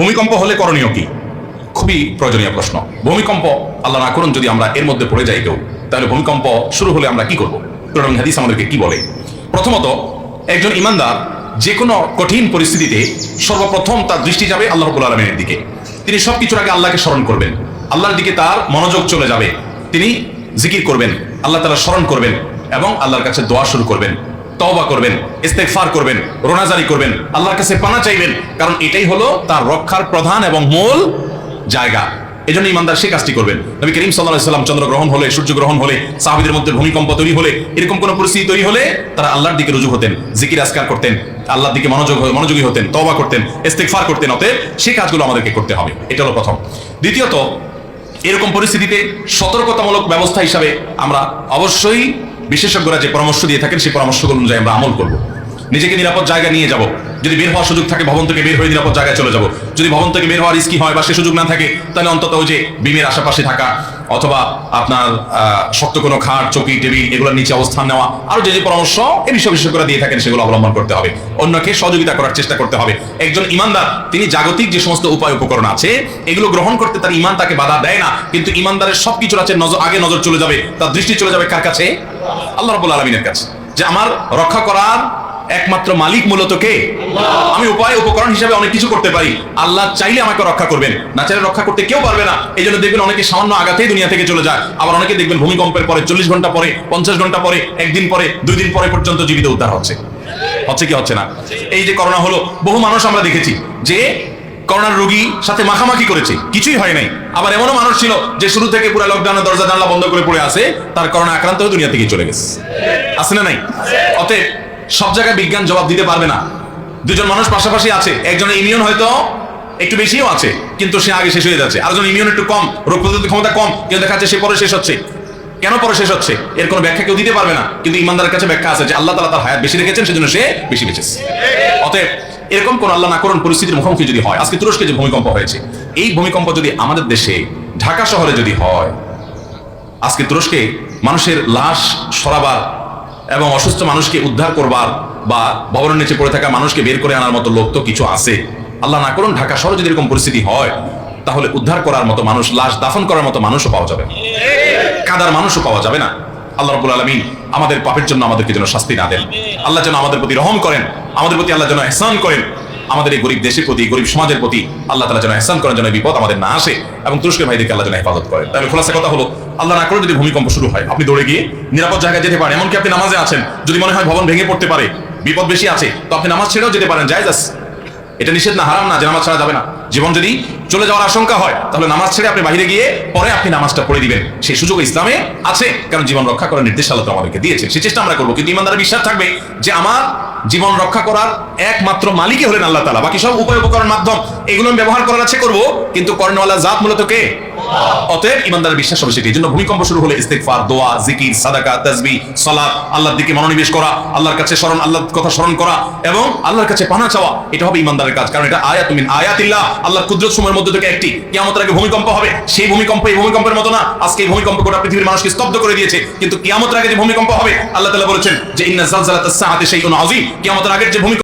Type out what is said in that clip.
ভূমিকম্প হলে করণীয় কি? খুবই প্রয়োজনীয় প্রশ্ন। ভূমিকম্প আল্লাহ না করুন, যদি আমরা এর মধ্যে পড়ে যাই কেউ, তাহলে ভূমিকম্প শুরু হলে আমরা কি করব? কোরআন হাদিস আমাদেরকে কি বলে? প্রথমত, একজন ইমানদার যে কোনো কঠিন পরিস্থিতিতে সর্বপ্রথম তার দৃষ্টি যাবে আল্লাহ রবুল আলমিনের দিকে। তিনি সব কিছুর আগে আল্লাহকে স্মরণ করবেন। আল্লাহর দিকে তার মনোযোগ চলে যাবে। তিনি জিকির করবেন, আল্লাহ তালা স্মরণ করবেন এবং আল্লাহর কাছে দোয়া শুরু করবেন। তওবা করবেন, ইস্তেগফার করবেন, রোনাজারি করবেন, আল্লাহর কাছে পানা চাইবেন, কারণ এটাই হলো তার রক্ষার প্রধান এবং মূল জায়গা। এই জন্য ইমানদার সে কাজটি করবেন। নবী করিম আলাইহি সাল্লাম চন্দ্রগ্রহণ হলে সূর্যগ্রহণ হলে, সাহাবীদের মধ্যে ভূমিকম্প তৈরি হলে, এরকম কোন পরিস্থিতি তৈরি হলে তারা আল্লাহর দিকে রুজু হতেন, জিকির আসকার করতেন, আল্লাহর দিকে মনোযোগ মনোযোগী হতেন, তওবা করতেন, ইস্তেগফার করতেন, অতএব সেই কাজগুলো আমাদেরকে করতে হবে। এটা হলো প্রথম। দ্বিতীয়ত, এরকম পরিস্থিতিতে সতর্কতামূলক ব্যবস্থা হিসাবে আমরা অবশ্যই বিশেষজ্ঞরা যে পরামর্শ দিয়ে থাকেন সেই পরামর্শগুলো অনুযায়ী আমরা আমল করব। নিজেকে নিরাপদ জায়গায় নিয়ে যাব। যদি বের হওয়ার সুযোগ থাকে, ভবন থেকে বের হয়ে নিরাপদ জায়গায় চলে যাব। যদি ভবন থেকে বের হওয়ার রিস্কি হয় বা সে সুযোগ না থাকে, তাহলে অন্তত ওই যে বিমের আশেপাশে থাকা অথবা আপনার শক্ত কোনো খাট, চৌকি, টেবিল এগুলোর নিচে অবস্থান নেওয়া আরও যে যে পরামর্শ এই বিষয় বিশেষজ্ঞরা দিয়ে থাকেন, সেগুলো অবলম্বন করতে হবে। অন্যকে সহযোগিতা করার চেষ্টা করতে হবে। একজন ইমানদার, তিনি জাগতিক যে সমস্ত উপায় উপকরণ আছে, এগুলো গ্রহণ করতে তার ইমান তাকে বাধা দেয় না, কিন্তু ইমানদারের সবকিছুর আছে নজর আগে নজর চলে যাবে, তার দৃষ্টি চলে যাবে কার কাছে? আল্লাহ রাব্বুল আলামিনের কাছে। যে আমার রক্ষা করার একমাত্র মালিক মূলত কে? আমি উপায় উপকরণ হিসেবে অনেক কিছু করতে পারি। আল্লাহ চাইলে আমাকে রক্ষা করবেন। না চাইলে রক্ষা করতে কেউ পারবে না। এই জন্য দেখবেন অনেকে সামান্য আগাতেই দুনিয়া থেকে চলে যায়। আবার অনেকে দেখবেন ভূমিকম্পের পরে চল্লিশ ঘণ্টা পরে পঞ্চাশ ঘণ্টা পরে একদিন পরে দুই দিন পরে পর্যন্ত জীবিত উদ্ধার হচ্ছে। হচ্ছে কি হচ্ছে না? এই যে করোনা হলো বহু মানুষ আমরা দেখেছি যে করোনার রোগী সাথে মাখামাখি করেছে। কিছুই হয় নাই। আবার এমনও মানুষ ছিল যে শুরু থেকে পুরো লকডাউনের দরজা জানলা বন্ধ করে পড়ে আছে তার করোনা আক্রান্ত হয়ে দুনিয়া থেকে চলে গেছে। আছে না নাই? অতএব সব জায়গায় বিজ্ঞান জবাব দিতে পারবে না। দুজন মানুষ পাশাপাশি আছে। একজনের ইমিউন হয়তো একটু বেশিও আছে, কিন্তু সে আগে শেষ হয়ে যাচ্ছে। আরেকজন ইমিউন একটু কম, রোগ প্রতিরোধ ক্ষমতা কম কিন্তু দেখা যাচ্ছে সে পরে শেষ হচ্ছে। কেন পরে শেষ হচ্ছে? এর কোনো ব্যাখ্যা কেউ দিতে পারবে না, কিন্তু ইমানদারের কাছে ব্যাখ্যা আছে যে আল্লাহ তালা তার হায়াত বেশি রেখেছেন, সেজন্য সে বেশি বেঁচেছে। অতএব এরকম কোন আল্লাহ না করুন পরিস্থিতির মুখোমুখি যদি হয়, আজকে তুরস্কে যে ভূমিকম্প হয়েছে, এই ভূমিকম্প যদি আমাদের দেশে, ঢাকা শহরে যদি হয়, আজকে তুরস্কে মানুষের লাশ সরাবার এবং অসুস্থ মানুষকে উদ্ধার করবার বা ভবনের নিচে পড়ে থাকা মানুষকে বের করে আনার মতো লোক তো কিছু আছে। আল্লাহ না করুন ঢাকা শহরে যদি এরকম পরিস্থিতি হয়, তাহলে উদ্ধার করার মতো মানুষ, লাশ দাফন করার মতো মানুষও পাওয়া যাবে কাদার মানুষও পাওয়া যাবে না। আল্লাহ রবুল আলমিন আমাদের পাপের জন্য আমাদেরকে যেন শাস্তি না দেন। আল্লাহ যেন আমাদের প্রতি রহম করেন, আমাদের প্রতি আল্লাহ যেন এহসান করেন। আমাদের এই গরিব দেশের প্রতি, গরিব সমাজের প্রতি আল্লাহ তালা যেন এহসান যেন এই বিপদ আমাদের না আসে এবং তুরস্কের ভাইদেরকে আল্লাহ যেন হেফাজত করেন। তাহলে খোলাসা কথা হলো, আল্লাহ না করে যদি ভূমিকম্প শুরু হয়, আপনি দৌড়ে গিয়ে নিরাপদ জায়গায় যেতে পারেন। এমনকি আপনি নামাজে আছেন, যদি মনে হয় ভবন ভেঙে পড়তে পারে, বিপদ বেশি আছে, তো আপনি নামাজ ছেড়েও যেতে পারেন। জায়জ এটা নিষেধ না, হারাম না যে নামাজ ছাড়া যাবে না। জীবন যদি চলে যাওয়ার আশঙ্কা হয়, তাহলে নামাজ ছেড়ে আপনি বাইরে গিয়ে পরে আপনি নামাজটা পড়ে দিবেন। সেই সুযোগ ইসলামে আছে, কারণ জীবন রক্ষা করার নির্দেশ আল্লাহ আমাদেরকে দিয়েছে সেই চেষ্টা আমরা করব, কিন্তু ইমানদারের বিশ্বাস থাকবে যে আমার জীবন রক্ষা করার একমাত্র মালিকই হলেন আল্লাহ তালা বাকি সব উপায় উপকরণ মাধ্যম এগুলো ব্যবহার করার আছে করব, কিন্তু কর্ণওয়ালা জাত মূলত কে? অতএব ইমানদারের বিশ্বাস হবে সেটি জন্য ভূমিকম্প শুরু হলে ইস্তেগফার, দোয়া, জিকির, সাদাকা, তাসবিহ, সালাত, আল্লাহর দিকে মনোনিবেশ করা, আল্লাহর কাছে স্মরণ, আল্লাহর কথা স্মরণ করা এবং আল্লাহর কাছে পানা চাওয়া, এটা হবে ইমানদারের কাজ। কারণ এটা আয়াত মিন আয়াতিল্লাহ। আল্লাহর কুদরত সময়ের মধ্যে থেকে একটি। কিয়ামতের আগে ভূমিকম্প হবে। সেই ভূমিকম্প এই ভূমিকম্পের মতো না। আজকে এই ভূমিকম্প গোটা পৃথিবীর মানুষকে স্তব্ধ করে দিয়েছে। কিন্তু কিয়ামতের আগে যে ভূমিকম্প হবে, আল্লাহ তাআলা বলেছেন যে ইন্না জালজালাতাস সাআতি শাইউন আযীম। কিয়ামতের আগের যে ভূমিকম্প